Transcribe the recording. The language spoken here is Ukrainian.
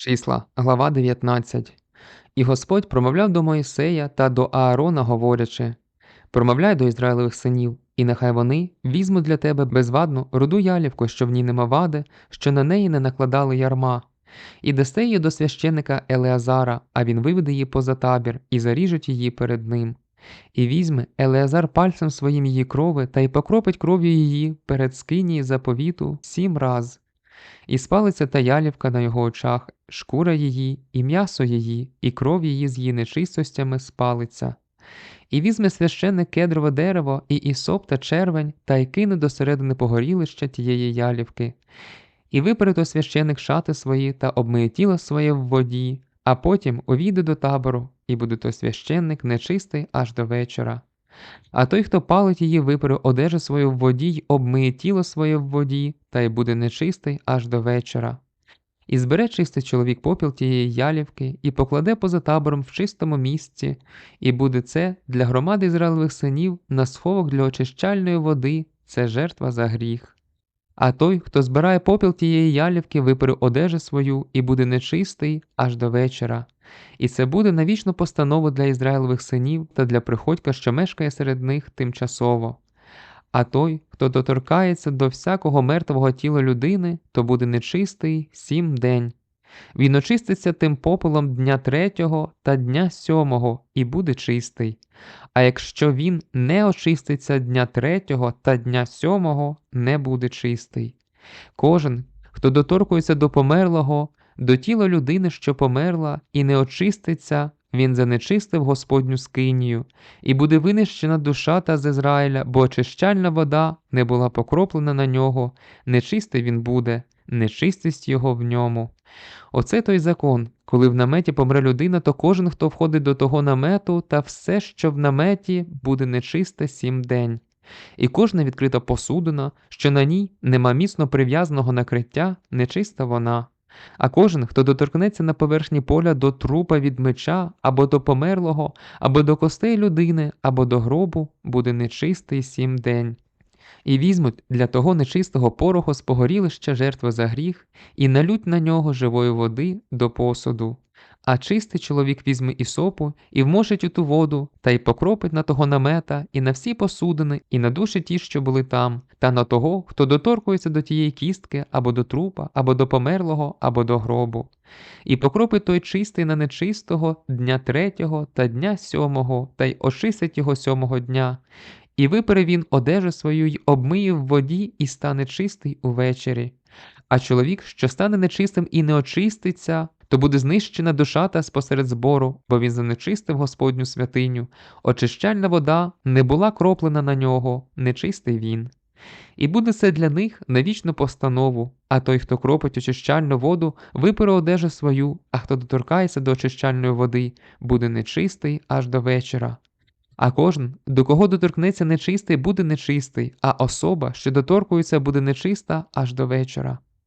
Числа, глава 19. І Господь промовляв до Моїсея та до Аарона, говорячи: Промовляй до Ізраїлевих синів, і нехай вони візьмуть для тебе безвадну руду ялівку, що в ній нема вади, що на неї не накладали ярма, і дасте її до священика Елеазара, а він виведе її поза табір і заріжуть її перед ним. І візьме Елеазар пальцем своїм її крови та й покропить кров'ю її перед скині заповіту сім раз. І спалиться та ялівка на його очах, шкура її, і м'ясо її, і кров її з її нечистостями спалиться. І візьме священник кедрове дерево, і ісоп та червень, та й кине до середини погорілища тієї ялівки. І випере то священик шати свої та обмиє тіло своє в воді, а потім увійде до табору, і буде то священник нечистий аж до вечора. А той, хто палить її, випере одежу свою в воді й обмиє тіло своє в воді, та й буде нечистий аж до вечора. І збере чистий чоловік попіл тієї ялівки, і покладе поза табором в чистому місці, і буде це для громади Ізраїлевих синів на сховок для очищальної води, це жертва за гріх. А той, хто збирає попіл тієї ялівки, випере одежу свою і буде нечистий аж до вечора. І це буде навічно постанову для Ізраїлових синів та для приходька, що мешкає серед них тимчасово. А той, хто доторкається до всякого мертвого тіла людини, то буде нечистий сім день. Він очиститься тим попелом дня третього та дня сьомого і буде чистий. А якщо він не очиститься дня третього та дня сьомого, не буде чистий. Кожен, хто доторкується до померлого, до тіла людини, що померла, і не очиститься, він занечистив Господню скинію, і буде винищена душа та з Ізраїля, бо очищальна вода не була покроплена на нього, нечистий він буде, нечистість його в ньому. Оце той закон. Коли в наметі помре людина, то кожен, хто входить до того намету, та все, що в наметі, буде нечисте сім день. І кожна відкрита посудина, що на ній нема міцно прив'язаного накриття, нечиста вона. А кожен, хто доторкнеться на поверхні поля до трупа від меча, або до померлого, або до костей людини, або до гробу, буде нечистий сім день. І візьмуть для того нечистого пороху з погорілища жертви за гріх, і налють на нього живої води до посуду. А чистий чоловік візьме ісопу, і вмочить у ту воду, та й покропить на того намета, і на всі посудини, і на душі ті, що були там, та на того, хто доторкується до тієї кістки, або до трупа, або до померлого, або до гробу. І покропить той чистий на нечистого дня третього та дня сьомого, та й очистить його сьомого дня. І випере він одежу свою й обмиє в воді, і стане чистий увечері. А чоловік, що стане нечистим і не очиститься, то буде знищена душа та спосеред збору, бо він занечистив Господню святиню. Очищальна вода не була кроплена на нього, нечистий він. І буде це для них на вічну постанову, а той, хто кропить очищальну воду, випере одежу свою, а хто доторкається до очищальної води, буде нечистий аж до вечора. А кожен, до кого доторкнеться нечистий, буде нечистий, а особа, що доторкується, буде нечиста аж до вечора.